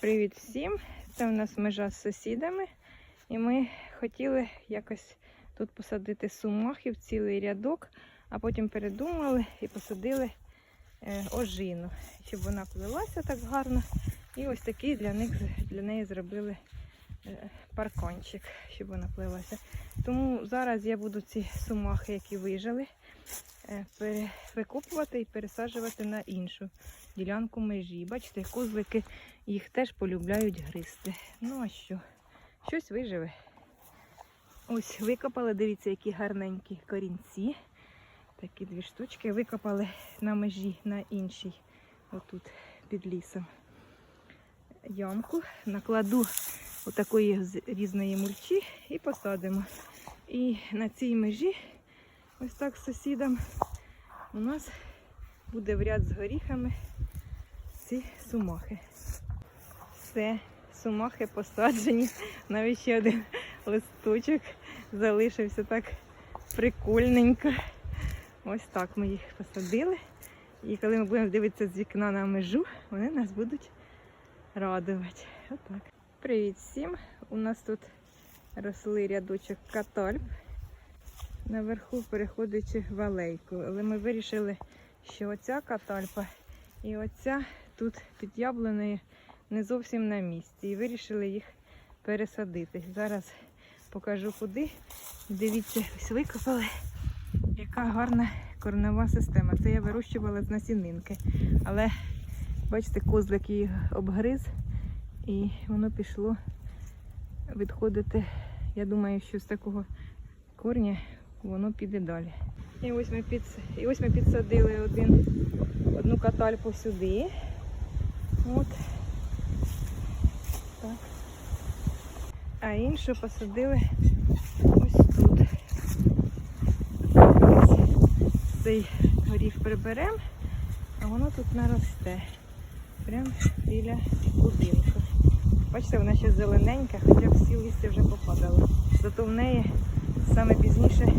Привіт всім! Це у нас межа з сусідами. І ми хотіли якось тут посадити сумахів, цілий рядок, а потім передумали і посадили е, ожину, щоб вона плилася так гарно. І ось такий для них для неї зробили е, паркончик, щоб вона плелася. Тому зараз я буду ці сумахи, які вижили, е, викопувати і пересаджувати на іншу ділянку межі. Бачите, козлики їх теж полюбляють гризти. Ну а що? Щось виживе. Ось викопали, дивіться, які гарненькі корінці. Такі дві штучки викопали на межі на іншій, отут під лісом. Ямку накладу отакої з- різної мульчі і посадимо. І на цій межі, ось так з сусідом, у нас буде в ряд з горіхами ці сумахи. Все, сумахи посаджені. Навіть ще один листочок залишився так прикольненько. Ось так ми їх посадили. І коли ми будемо дивитися з вікна на межу, вони нас будуть радувати. Отак. Привіт всім! У нас тут росли рядочок катальп. Наверху переходячи в алейку. Але ми вирішили, що оця катальпа і оця тут під яблунею не зовсім на місці. І вирішили їх пересадити. Зараз покажу куди. Дивіться, ось викопали, яка гарна корнева система. Це я вирощувала з насінинки. Але бачите, козлик її обгриз і воно пішло відходити. Я думаю, що з такого корня воно піде далі. І ось ми, під, і ось ми підсадили один, одну катальпу сюди. От. Так. А іншу посадили ось тут. Ось цей горіх приберемо, а воно тут наросте. Прямо біля будинку. Бачите, вона ще зелененька, хоча всі листя вже попадали. Зато в неї саме пізніше